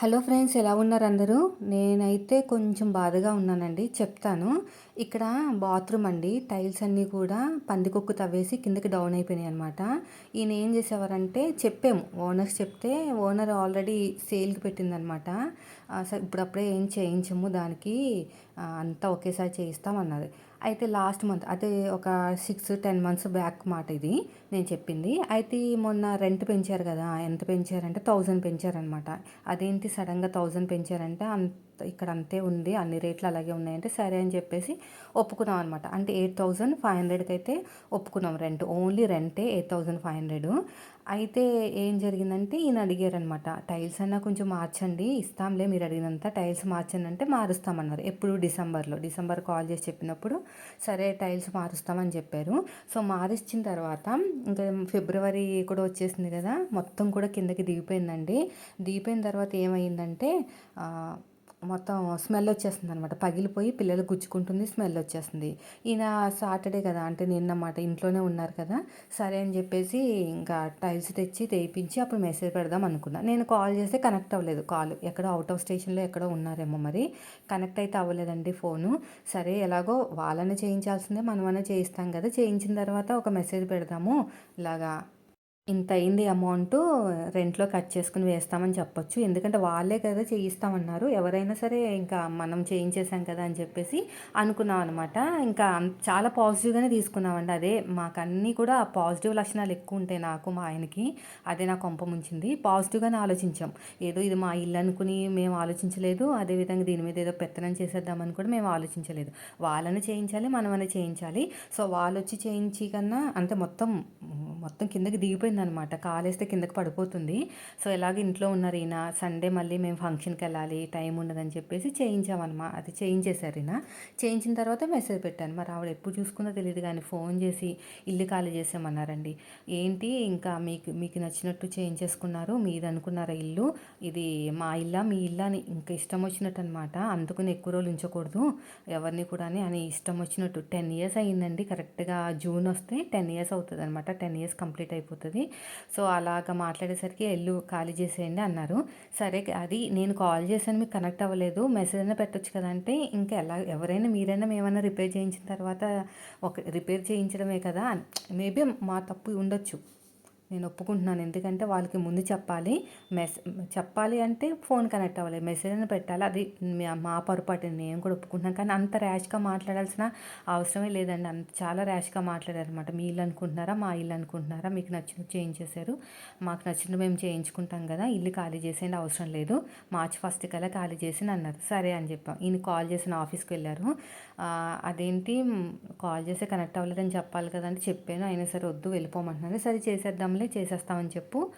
Hello friends ఎలా ఉన్నారు అందరూ? నేనైతే కొంచెం బాధగా ఉన్నానండి. చెప్తాను. ఇక్కడ బాత్రూమ్ అండి. టైల్స్ అన్నీ కూడా పందికొక్కు తవ్వేసి కిందకి డౌన్ అయిపోయినాయి అనమాట ఈయన ఏం చేసేవారంటే చెప్పాము. ఓనర్స్ చెప్తే ఓనర్ ఆల్రెడీ సేల్కి పెట్టిందనమాట ఇప్పుడప్పుడే ఏం చేయించము దానికి అంతా ఒకేసారి చేయిస్తామన్నది అయితే లాస్ట్ మంత్ అదే ఒక సిక్స్ టెన్ మంత్స్ బ్యాక్ మాట ఇది. నేను చెప్పింది. అయితే మొన్న రెంట్ పెంచారు కదా ఎంత పెంచారంటే థౌజండ్ పెంచారనమాట అదేంటి సడన్గా థౌజండ్ పెంచారంటే అంత ఇక్కడ అంతే ఉంది అన్ని రేట్లు అలాగే ఉన్నాయంటే సరే అని చెప్పేసి ఒప్పుకున్నాం అనమాట అంటే ఎయిట్ థౌజండ్ ఫైవ్ హండ్రెడ్కి అయితే ఒప్పుకున్నాం రెంట్. ఓన్లీ రెంటే ఎయిట్ థౌజండ్ ఫైవ్ హండ్రెడ్. అయితే ఏం జరిగిందంటే ఈయన అడిగారనమాట టైల్స్ అన్నా కొంచెం మార్చండి ఇస్తాంలే మీరు అడిగినంత టైల్స్ మార్చండి అంటే మారుస్తామన్నారు. ఎప్పుడు? డిసెంబర్లో. డిసెంబర్ కాల్ చేసి చెప్పినప్పుడు సరే టైల్స్ మారుస్తామని చెప్పారు. సో మారిచ్చిన తర్వాత ఇంకా ఫిబ్రవరి కూడా వచ్చేసింది కదా మొత్తం కూడా కిందకి దిగిపోయిందండి. దిగిపోయిన తర్వాత ఏమైందంటే మొత్తం స్మెల్ వచ్చేస్తుంది అనమాట పగిలిపోయి పిల్లలు గుచ్చుకుంటుంది స్మెల్ వచ్చేస్తుంది. ఈయన సాటర్డే కదా అంటే నిన్నమాట ఇంట్లోనే ఉన్నారు కదా సరే అని చెప్పేసి ఇంకా టైల్స్ తెచ్చి తెప్పించి అప్పుడు మెసేజ్ పెడదాం అనుకున్నా. నేను కాల్ చేస్తే కనెక్ట్ అవ్వలేదు. కాల్ ఎక్కడో అవుట్ ఆఫ్ స్టేషన్లో ఎక్కడో ఉన్నారేమో మరి. కనెక్ట్ అయితే అవ్వలేదండి ఫోను. సరే ఎలాగో వాళ్ళనే చేయించాల్సిందే మనమనే చేయిస్తాం కదా. చేయించిన తర్వాత ఒక మెసేజ్ పెడదాము. ఇలాగా ఇంత అయింది అమౌంట్ రెంట్లో కట్ చేసుకుని వేస్తామని చెప్పొచ్చు. ఎందుకంటే వాళ్ళే కదా చేయిస్తామన్నారు. ఎవరైనా సరే ఇంకా మనం చేయించేసాం కదా అని చెప్పేసి అనుకున్నాం అనమాట ఇంకా చాలా పాజిటివ్గానే తీసుకున్నామండి. అదే మాకు అన్నీ కూడా పాజిటివ్ లక్షణాలు ఎక్కువ ఉంటాయి నాకు మా ఆయనకి. అదే నా కొంప ముంచింది. పాజిటివ్గానే ఆలోచించాం. ఏదో ఇది మా ఇల్లు అనుకుని మేము ఆలోచించలేదు. అదేవిధంగా దీని మీద ఏదో పెత్తనం చేసేద్దామని కూడా మేము ఆలోచించలేదు. వాళ్ళని చేయించాలి మనమని చేయించాలి. సో వాళ్ళు వచ్చి చేయించి కన్నా అంటే మొత్తం మొత్తం కిందకి దిగిపోయింది అనమాట కాలేస్తే కిందకి పడిపోతుంది. సో ఎలాగ ఇంట్లో ఉన్నారు ఈయన సండే మళ్ళీ మేము ఫంక్షన్కి వెళ్ళాలి టైం ఉండదని చెప్పేసి చేయించామన్నమా అది చేయించేశారు ఈయన చేయించిన తర్వాత మెసేజ్ పెట్టాను. మరి ఆవిడ ఎప్పుడు చూసుకుందో తెలియదు కానీ ఫోన్ చేసి ఇల్లు ఖాళీ చేసామన్నారండి ఏంటి ఇంకా మీకు మీకు నచ్చినట్టు చేయించేసుకున్నారు మీరు అనుకున్నారా ఇల్లు? ఇది మా ఇల్లా మీ ఇల్లా అని ఇంకా ఇష్టం వచ్చినట్టు అనమాట అందుకుని ఎక్కువ రోజులు ఉంచకూడదు. ఎవరిని కూడా అని ఇష్టం వచ్చినట్టు. టెన్ ఇయర్స్ అయ్యిందండి. కరెక్ట్గా జూన్ వస్తే టెన్ ఇయర్స్ అవుతుంది అనమాట టెన్ ఇయర్స్ కంప్లీట్ అయిపోతుంది. సో అలాగ మాట్లాడేసరికి ఎల్లు ఖాళీ చేసేయండి అన్నారు. సరే అది నేను కాల్ చేశాను మీకు కనెక్ట్ అవ్వలేదు మెసేజ్ అయినా పెట్టచ్చు కదా అంటే ఇంకా ఎలా ఎవరైనా మీరైనా మేమైనా రిపేర్ చేయించిన తర్వాత ఒక రిపేర్ చేయించడమే కదా. మేబీ మా తప్పు ఉండొచ్చు. నేను ఒప్పుకుంటున్నాను. ఎందుకంటే వాళ్ళకి ముందు చెప్పాలి. మెస్ చెప్పాలి అంటే ఫోన్ కనెక్ట్ అవ్వాలి. మెసేజ్ అని పెట్టాలి. అది మా పొరపాటు. నేను కూడా ఒప్పుకుంటున్నాను. కానీ అంత ర్యాష్గా మాట్లాడాల్సిన అవసరమే లేదండి. అంత చాలా ర్యాష్గా మాట్లాడారు అనమాట మీ ఇల్లు అనుకుంటున్నారా? మా ఇల్లు అనుకుంటున్నారా? మీకు నచ్చిన చేయించేశారు మాకు నచ్చిన మేము చేయించుకుంటాం కదా. ఇల్లు ఖాళీ చేసేయండి. అవసరం లేదు. మార్చి ఫస్ట్ కల్లా ఖాళీ చేసి అన్నారు. సరే అని చెప్పాం. ఈయన కాల్ చేసిన ఆఫీస్కి వెళ్ళారు. అదేంటి కాల్ చేస్తే కనెక్ట్ అవ్వలేదని చెప్పాలి కదంటే చెప్పాను. అయినా సరే వద్దు వెళ్ళిపోమంటున్నాను. సరే చేసేద్దాంలే చేసేస్తామని చెప్పు.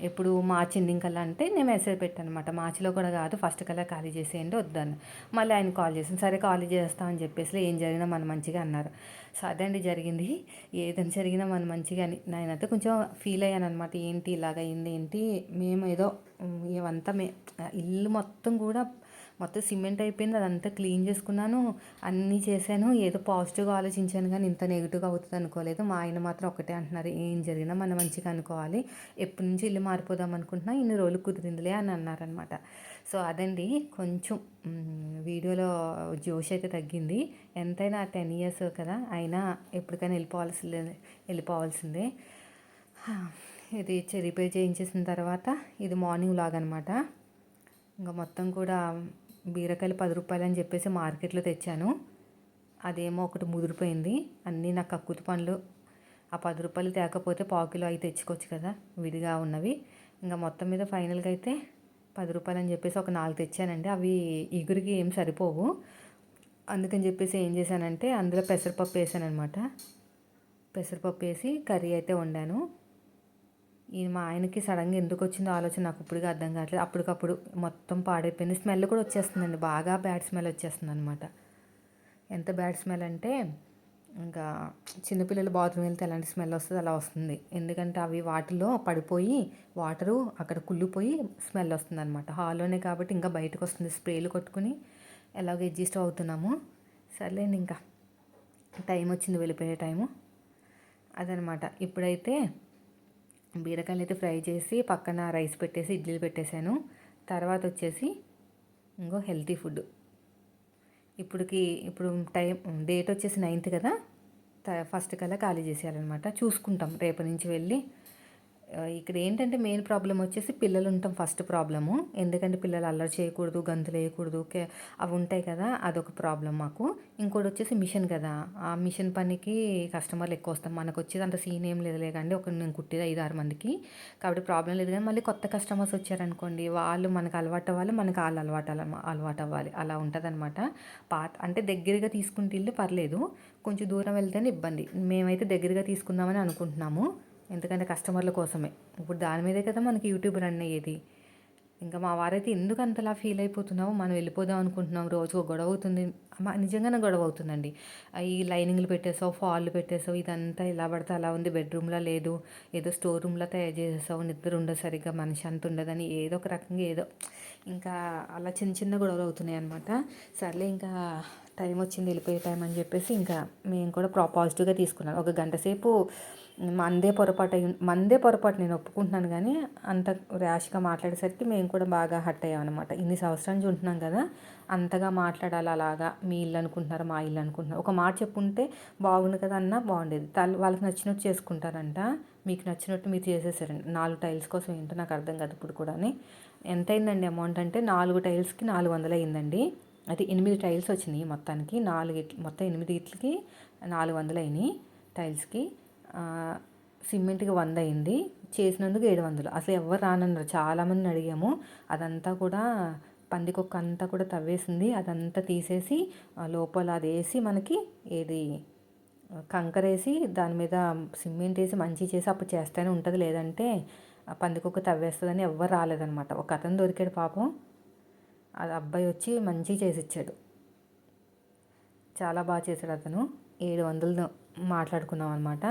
ఎప్పుడు మార్చి ఎండింగ్ కల్లా అంటే నేను మెసేజ్ పెట్టాను అనమాట మార్చిలో కూడా కాదు ఫస్ట్ కల్లా ఖాళీ చేసేయండి వద్దాను మళ్ళీ ఆయన కాల్ చేసాను సరే ఖాళీ చేస్తామని చెప్పేసి ఏం జరిగినా మన మంచిగా అన్నారు. సో అదండి జరిగింది. ఏదైనా జరిగినా మన మంచిగా అని. నేనైతే కొంచెం ఫీల్ అయ్యాను అనమాట ఏంటి ఇలాగ అయింది ఏంటి? మేము ఏదో ఇవంతా మే ఇల్లు మొత్తం కూడా మొత్తం సిమెంట్ అయిపోయింది అదంతా క్లీన్ చేసుకున్నాను అన్నీ చేశాను. ఏదో పాజిటివ్గా ఆలోచించాను కానీ ఇంత నెగిటివ్గా అవుతుంది అనుకోలేదు. మా ఆయన మాత్రం ఒకటే అంటున్నారు ఏం జరిగినా మనం మంచిగా అనుకోవాలి. ఎప్పటి నుంచి ఇల్లు మారిపోదాం అనుకుంటున్నా ఇన్ని రోజులు కుదిరిందిలే అని అన్నారనమాట సో అదండి. కొంచెం వీడియోలో జోష్ అయితే తగ్గింది. ఎంతైనా టెన్ ఇయర్స్ కదా అయినా ఎప్పటికైనా వెళ్ళిపోవాల్సిందే వెళ్ళిపోవాల్సిందే. ఇది రిపేర్ చేయించేసిన తర్వాత ఇది మార్నింగ్ లాగ్ అనమాట ఇంకా మొత్తం కూడా బీరకాయలు పది రూపాయలు అని చెప్పేసి మార్కెట్లో తెచ్చాను. అదేమో ఒకటి ముదిరిపోయింది. అన్నీ నాకు కక్కుతి పండ్లు ఆ పది రూపాయలు తేకపోతే పావు కిలో అవి తెచ్చుకోవచ్చు కదా విడిగా ఉన్నవి. ఇంకా మొత్తం మీద ఫైనల్గా అయితే పది రూపాయలు అని చెప్పేసి ఒక నాలుగు తెచ్చానండి. అవి ఇగురికి ఏం సరిపోవు. అందుకని చెప్పేసి ఏం చేశానంటే అందులో పెసరపప్పు వేసాను అనమాట పెసరపప్పు వేసి కర్రీ అయితే వండాను. ఈ మా ఆయనకి సడన్గా ఎందుకు వచ్చిందో ఆలోచన నాకు ఇప్పుడుగా అర్థం కావట్లేదు. అప్పటికప్పుడు మొత్తం పాడైపోయింది. స్మెల్ కూడా వచ్చేస్తుందండి. బాగా బ్యాడ్ స్మెల్ వచ్చేస్తుంది అనమాట ఎంత బ్యాడ్ స్మెల్ అంటే ఇంకా చిన్నపిల్లలు బాత్రూమ్ వెళ్తే ఎలాంటి స్మెల్ వస్తుంది అలా వస్తుంది. ఎందుకంటే అవి వాటిలో పడిపోయి వాటరు అక్కడ కుళ్ళిపోయి స్మెల్ వస్తుంది అనమాట హాల్లోనే కాబట్టి ఇంకా బయటకు వస్తుంది. స్ప్రేలు కొట్టుకుని ఎలాగో అడ్జస్ట్ అవుతున్నాము. సర్లేండి ఇంకా. టైం వచ్చింది వెళ్ళిపోయే టైము. అదనమాట ఇప్పుడైతే బీరకాయలు అయితే ఫ్రై చేసి పక్కన రైస్ పెట్టేసి ఇడ్లీలు పెట్టేశాను. తర్వాత వచ్చేసి ఇంకో హెల్తీ ఫుడ్. ఇప్పటికి ఇప్పుడు టైం డేట్ వచ్చేసి నైన్త్ కదా ఫస్ట్ కల్లా ఖాళీ చేసేయాలన్నమాట. చూసుకుంటాం. రేపటి నుంచి వెళ్ళి ఇక్కడ ఏంటంటే మెయిన్ ప్రాబ్లం వచ్చేసి పిల్లలు ఉంటాం ఫస్ట్ ప్రాబ్లము ఎందుకంటే పిల్లలు అల్లరి చేయకూడదు గంతులు వేయకూడదు అవి ఉంటాయి కదా అదొక ప్రాబ్లం మాకు. ఇంకోటి వచ్చేసి మిషన్ కదా. ఆ మిషన్ పనికి కస్టమర్లు ఎక్కువ వస్తాం మనకు వచ్చేది అంత సీన్ ఏం లేదు లేదండి ఒక నేను కుట్టేది ఐదు ఆరు మందికి. కాబట్టి ప్రాబ్లం లేదు కానీ మళ్ళీ కొత్త కస్టమర్స్ వచ్చారనుకోండి వాళ్ళు మనకు అలవాటు అవ్వాలి మనకు వాళ్ళు అలవాటు అలవాటు అవ్వాలి. అలా ఉంటుంది అనమాట పాత అంటే దగ్గరగా తీసుకుంటే ఇల్లు పర్లేదు. కొంచెం దూరం వెళ్తేనే ఇబ్బంది. మేమైతే దగ్గరగా తీసుకుందామని అనుకుంటున్నాము. ఎందుకంటే కస్టమర్ల కోసమే. ఇప్పుడు దాని మీదే కదా మనకి యూట్యూబ్ రన్ అయ్యేది. ఇంకా మా వారైతే ఎందుకు అంతలా ఫీల్ అయిపోతున్నావు? మనం వెళ్ళిపోదాం అనుకుంటున్నాం. రోజు గొడవ అవుతుంది. నిజంగానే గొడవ అవుతుందండి. ఈ లైనింగ్లు పెట్టేసావు ఫాల్లు పెట్టేసావు ఇదంతా ఇలా పడితే అలా ఉంది బెడ్రూమ్లో లేదు ఏదో స్టోర్ రూమ్లో తయారు చేసేసావు నిద్ర ఉండదు సరిగ్గా మనిషి అంత ఉండదని ఏదో ఒక రకంగా ఏదో ఇంకా అలా చిన్న చిన్న గొడవలు అవుతున్నాయి అనమాట సర్లే ఇంకా టైం వచ్చింది వెళ్ళిపోయే టైం అని చెప్పేసి ఇంకా మేము కూడా పాజిటివ్గా తీసుకున్నాం. ఒక గంట సేపు మందే పొరపాటు అయ్యి మందే పొరపాటు నేను ఒప్పుకుంటున్నాను కానీ అంత ర్యాష్గా మాట్లాడేసరికి మేము కూడా బాగా హట్ అయ్యామన్నమాట. ఇన్ని సంవత్సరాల నుంచి ఉంటున్నాం కదా అంతగా మాట్లాడాలి అలాగా మీ ఇల్లు అనుకుంటున్నారు మా ఇల్లు అనుకుంటున్నారు? ఒక మాట చెప్పుంటే బాగుంది కదా అన్న బాగుండేది. తల వాళ్ళకి నచ్చినట్టు చేసుకుంటారంట మీకు నచ్చినట్టు మీరు చేసేసారండి నాలుగు టైల్స్ కోసం ఏంటో నాకు అర్థం కాదు ఇప్పుడు కూడా ఎంత అయిందండి అమౌంట్ అంటే నాలుగు టైల్స్కి నాలుగు వందలు అయిందండి. అది ఎనిమిది టైల్స్ వచ్చినాయి మొత్తానికి. నాలుగు మొత్తం ఎనిమిది ఇట్లకి నాలుగు వందలు అయినాయి టైల్స్కి. సిమెంట్కి వంద అయింది చేసినందుకు ఏడు వందలు అసలు ఎవరు రానన్నారు. చాలామందిని అడిగాము. అదంతా కూడా పందికొక్క అంతా కూడా తవ్వేసింది. అదంతా తీసేసి లోపల అది వేసి మనకి ఏది కంకర వేసి దాని మీద సిమెంట్ వేసి మంచి చేసి అప్పుడు చేస్తూనే ఉంటుంది. లేదంటే పందికొక్క తవ్వేస్తుందని ఎవ్వరు రాలేదనమాట ఒక అతను దొరికాడు పాపం. అది అబ్బాయి వచ్చి మంచి చేసి ఇచ్చాడు చాలా బాగా చేశాడు అతను. ఏడు వందలు మాట్లాడుకున్నాం అనమాట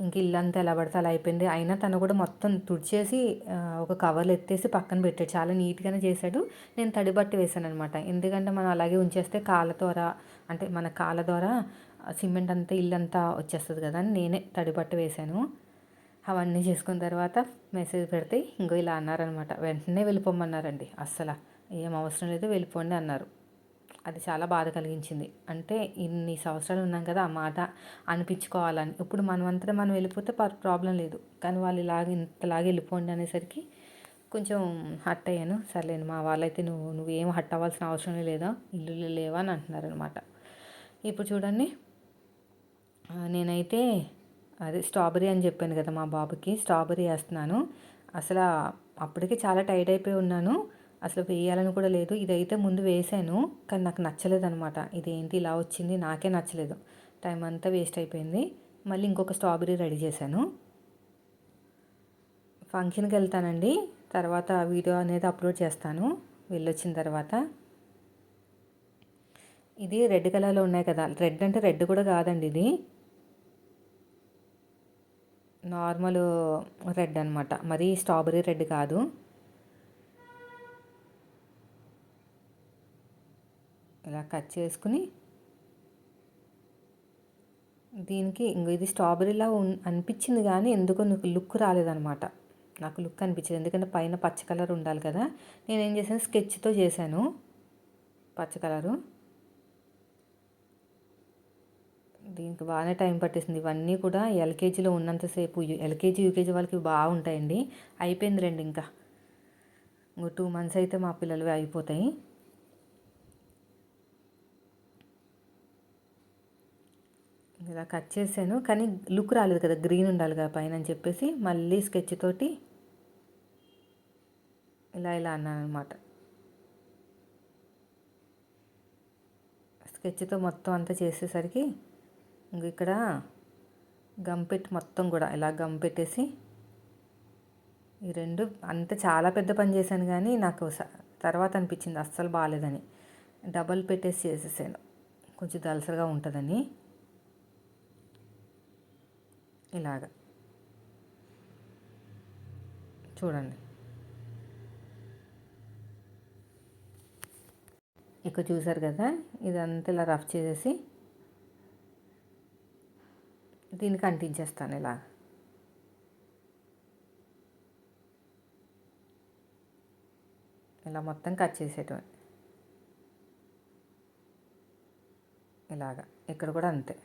ఇంక ఇల్లంతా ఎలా పడితే అలా అయిపోయింది. అయినా తను కూడా మొత్తం తుడిచేసి ఒక కవర్లు ఎత్తేసి పక్కన పెట్టాడు. చాలా నీట్గానే చేశాడు. నేను తడి బట్టి వేసాను అనమాట ఎందుకంటే మనం అలాగే ఉంచేస్తే కాళ్ళ ద్వారా అంటే మన కాళ్ళ ద్వారా సిమెంట్ అంతా ఇల్లంతా వచ్చేస్తుంది కదా అని నేనే తడి బట్టి వేశాను. అవన్నీ చేసుకున్న తర్వాత మెసేజ్ పెడితే ఇంకో ఇలా అన్నారనమాట వెంటనే వెళ్ళిపోమన్నారండి. అస్సలు ఏం అవసరం లేదు వెళ్ళిపోండి అన్నారు. అది చాలా బాధ కలిగించింది. అంటే ఇన్ని సంవత్సరాలు ఉన్నాం కదా ఆ మాట అనిపించుకోవాలని. ఇప్పుడు మనమంతా మనం వెళ్ళిపోతే ప్రాబ్లం లేదు. కానీ వాళ్ళు ఇలాగ ఇంతలాగా వెళ్ళిపోండి అనేసరికి కొంచెం హట్ అయ్యాను. సర్లేను మా వాళ్ళైతే నువ్వు నువ్వేం హట్ అవ్వాల్సిన అవసరం లేదా? ఇల్లు లేవా అని అంటున్నారు అనమాట ఇప్పుడు చూడండి. నేనైతే అదే స్ట్రాబెరీ అని చెప్పాను కదా మా బాబుకి. స్ట్రాబెరీ వేస్తున్నాను. అసలు అప్పటికే చాలా టైట్ అయిపోయి ఉన్నాను. అసలు వేయాలని కూడా లేదు. ఇదైతే ముందు వేసాను కానీ నాకు నచ్చలేదు అనమాట ఇదేంటి ఇలా వచ్చింది నాకే నచ్చలేదు. టైం అంతా వేస్ట్ అయిపోయింది. మళ్ళీ ఇంకొక స్ట్రాబెరీ రెడీ చేశాను. ఫంక్షన్కి వెళ్తానండి. తర్వాత వీడియో అనేది అప్లోడ్ చేస్తాను. వెళ్ళొచ్చిన తర్వాత. ఇది రెడ్ కలర్లో ఉన్నాయి కదా. రెడ్ అంటే రెడ్ కూడా కాదండి ఇది. నార్మల్ రెడ్ అనమాట మరీ స్ట్రాబెరీ రెడ్ కాదు. ఇలా కట్ చేసుకుని దీనికి ఇంక ఇది స్ట్రాబెర్రీలా అనిపించింది కానీ ఎందుకో నీకు లుక్ రాలేదనమాట. నాకు లుక్ అనిపించింది ఎందుకంటే పైన పచ్చ కలర్ ఉండాలి కదా. నేను ఏం చేశాను? స్కెచ్తో చేశాను. పచ్చ కలరు. దీనికి బాగానే టైం పట్టేసింది. ఇవన్నీ కూడా ఎల్కేజీలో ఉన్నంతసేపు ఎల్కేజీ యూకేజీ వాళ్ళకి బాగుంటాయండి. అయిపోయింది రండి ఇంకా. ఇంకో టూ మంత్స్ అయితే మా పిల్లలు అయిపోతాయి. ఇలా కట్ చేశాను. కానీ లుక్ రాలేదు కదా గ్రీన్ ఉండాలి కదా పైన అని చెప్పేసి మళ్ళీ స్కెచ్ తోటి ఇలా ఇలా అన్నాను అనమాట స్కెచ్తో మొత్తం అంతా చేసేసరికి ఇంక ఇక్కడ గమ్ పెట్టి మొత్తం కూడా ఇలా గమ్ పెట్టేసి ఈ రెండు అంత చాలా పెద్ద పని చేశాను కానీ నాకు తర్వాత అనిపించింది అస్సలు బాగాలేదని. డబల్ పెట్టేసి చేసేసాను. కొంచెం దలసరిగా ఉంటుందని. ఇలాగ. చూడండి. ఇక్కడ చూసారు కదా ఇదంతా ఇలా రఫ్ చేసేసి దీనికి అంటించేస్తాను ఇలా. ఇలా మొత్తం కట్ చేసేటువంటి ఇలాగా. ఇక్కడ కూడా అంతే.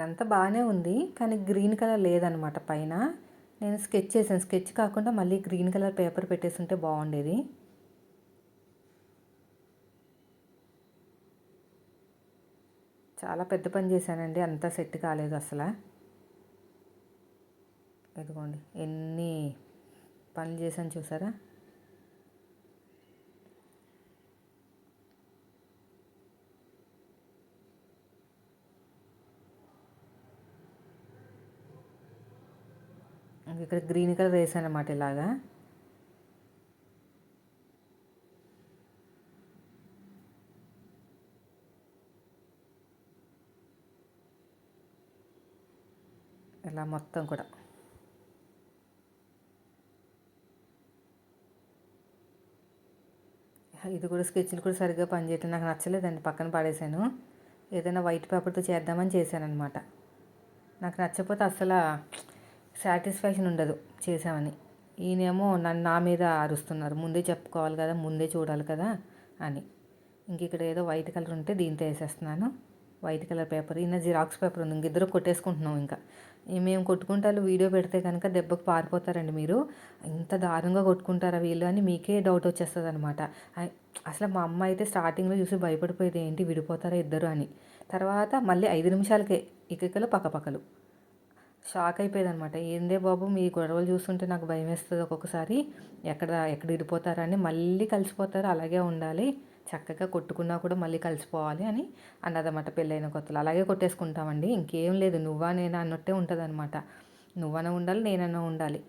ఇదంతా బాగానే ఉంది కానీ గ్రీన్ కలర్ లేదనమాట పైన. నేను స్కెచ్ చేశాను. స్కెచ్ కాకుండా మళ్ళీ గ్రీన్ కలర్ పేపర్ పెట్టేస్తుంటే బాగుండేది. చాలా పెద్ద పని చేశానండి. అంతా సెట్ కాలేదు అసలు. ఇదిగోండి. ఎన్ని పనులు చేశాను చూసారా? ఇక్కడ గ్రీన్ కలర్ వేసాను అనమాట ఇలాగా. ఇలా మొత్తం కూడా. ఇది కూడా స్కెచ్లు కూడా సరిగ్గా పనిచేయటం నాకు నచ్చలేదండి పక్కన పడేసాను ఏదైనా వైట్ పేపర్తో చేద్దామని చేశాను అనమాట నాకు నచ్చకపోతే అసలు సాటిస్ఫాక్షన్ ఉండదు చేసామని ఈయనేమో నన్ను నా మీద అరుస్తున్నారు. ముందే చెప్పుకోవాలి కదా ముందే చూడాలి కదా అని. ఇంక ఇక్కడ ఏదో వైట్ కలర్ ఉంటే దీంతో వేసేస్తున్నాను. వైట్ కలర్ పేపర్ ఈయన జిరాక్స్ పేపర్ ఉంది. ఇంకిద్దరు కొట్టేసుకుంటున్నాం ఇంకా. మేము కొట్టుకుంటారు వీడియో పెడితే కనుక దెబ్బకు పారిపోతారండి మీరు. ఇంత దారుణంగా కొట్టుకుంటారా వీళ్ళు అని మీకే డౌట్ వచ్చేస్తుంది అనమాట అసలు మా అమ్మ అయితే స్టార్టింగ్లో చూసి భయపడిపోయేది ఏంటి? విడిపోతారా ఇద్దరు అని. తర్వాత మళ్ళీ ఐదు నిమిషాలకే ఇకలు పక్కపక్కలు. షాక్ అయిపోయేది అనమాట ఏందే బాబు మీ గొడవలు చూస్తుంటే నాకు భయం వేస్తుంది ఒక్కొక్కసారి. ఎక్కడ ఎక్కడ విడిపోతారని మళ్ళీ కలిసిపోతారు అలాగే ఉండాలి. చక్కగా కొట్టుకున్నా కూడా మళ్ళీ కలిసిపోవాలి అని అన్నదన్నమాట పెళ్ళైన కొత్తలు. అలాగే కొట్టేసుకుంటామండి. ఇంకేం లేదు నువ్వా నేనా అన్నట్టే ఉంటుంది అనమాట నువ్వన్నా ఉండాలి నేనన్నా ఉండాలి.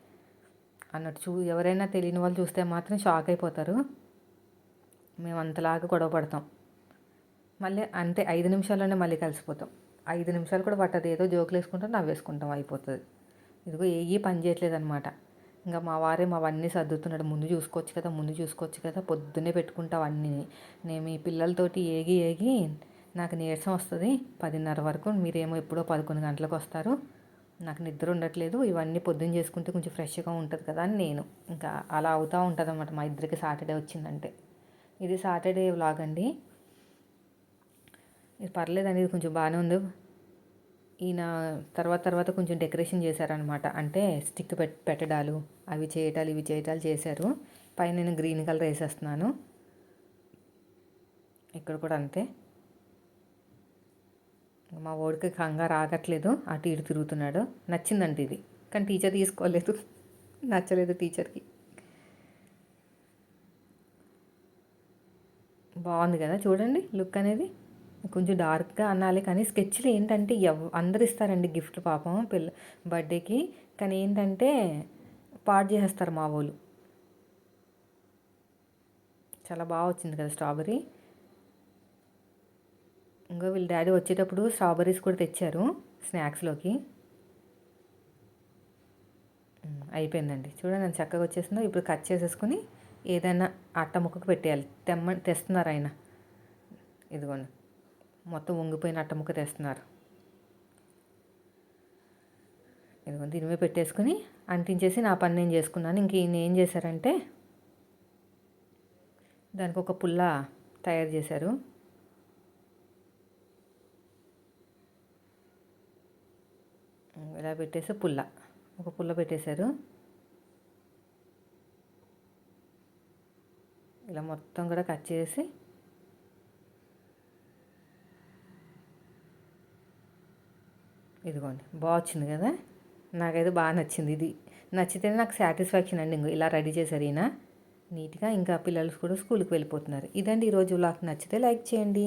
అన్నట్టు చూ ఎవరైనా తెలియని వాళ్ళు చూస్తే మాత్రం షాక్ అయిపోతారు. మేము అంతలాగా గొడవ పడతాం. మళ్ళీ అంతే ఐదు నిమిషాల్లోనే మళ్ళీ కలిసిపోతాం. ఐదు నిమిషాలు కూడా పట్టదు. ఏదో జోకులు వేసుకుంటాం నవ్వేసుకుంటాం అయిపోతుంది. ఇదిగో ఏ పని చేయట్లేదు అనమాట ఇంకా మా వారే మావన్నీ సర్దుతున్నాడు. ముందు చూసుకోవచ్చు కదా ముందు చూసుకోవచ్చు కదా పొద్దున్నే పెట్టుకుంటావు అన్నీ నేను మీ పిల్లలతోటి ఏగి ఏగి నాకు నీరసం వస్తుంది. పదిన్నర వరకు మీరేమో ఎప్పుడో పదకొండు గంటలకు వస్తారు. నాకు నిద్ర ఉండట్లేదు. ఇవన్నీ పొద్దున్న చేసుకుంటే కొంచెం ఫ్రెష్గా ఉంటుంది కదా అని నేను. ఇంకా అలా అవుతూ ఉంటుంది అనమాట మా ఇద్దరికి సాటర్డే వచ్చిందంటే. ఇది సాటర్డే వ్లాగ్ అండి. ఇది పర్లేదండి ఇది కొంచెం బాగానే ఉంది. ఈయన తర్వాత తర్వాత కొంచెం డెకరేషన్ చేశారనమాట. అంటే స్టిక్ పెట్ పెట్టడాలు అవి చేయటాలు ఇవి చేయటాలు చేశారు. పైన నేను గ్రీన్ కలర్ వేసేస్తున్నాను. ఇక్కడ కూడా అంతే. మా ఓడికి కంగారు ఆగట్లేదు. అటు ఇటు తిరుగుతున్నాడు. నచ్చిందండి ఇది. కానీ టీచర్ తీసుకోలేదు. నచ్చలేదు టీచర్కి. బాగుంది కదా చూడండి లుక్ అనేది. కొంచెం డార్క్గా అనాలి. కానీ స్కెచ్లు ఏంటంటే ఎవ్ అందరు ఇస్తారండి గిఫ్ట్ పాపం పిల్ల బర్త్డేకి. కానీ ఏంటంటే పాడు చేసేస్తారు మా వాళ్ళు. చాలా బాగా వచ్చింది కదా స్ట్రాబెరీ ఇంకా వీళ్ళ డాడీ వచ్చేటప్పుడు స్ట్రాబెర్రీస్ కూడా తెచ్చారు స్నాక్స్లోకి. అయిపోయిందండి. చూడండి నేను చక్కగా వచ్చేసిందో. ఇప్పుడు కట్ చేసేసుకుని ఏదైనా అట్ట ముక్కకు పెట్టేయాలి. తెమ్మ తెస్తున్నారు ఆయన ఇదిగోండి. మొత్తం వంగిపోయిన అట్టముక్క తెస్తున్నారు. ఇదిగో దీని పెట్టేసుకుని అంటించేసి నా పని నేను చేసుకున్నాను. ఇంక ఈయన ఏం చేశారంటే దానికి ఒక పుల్ల తయారు చేశారు. ఇలా పెట్టేసి పుల్ల ఒక పుల్ల పెట్టేశారు. ఇలా మొత్తం కూడా కట్ చేసి ఇదిగోండి బాగా వచ్చింది కదా? నాకైతే బాగా నచ్చింది ఇది. నచ్చితేనే నాకు సాటిస్ఫాక్షన్ అండి ఇంకో ఇలా రెడీ చేశారు ఈయన. నీట్గా ఇంకా పిల్లలు కూడా స్కూల్కి వెళ్ళిపోతున్నారు. ఇదండి ఈరోజు నాకు నచ్చితే లైక్ చేయండి.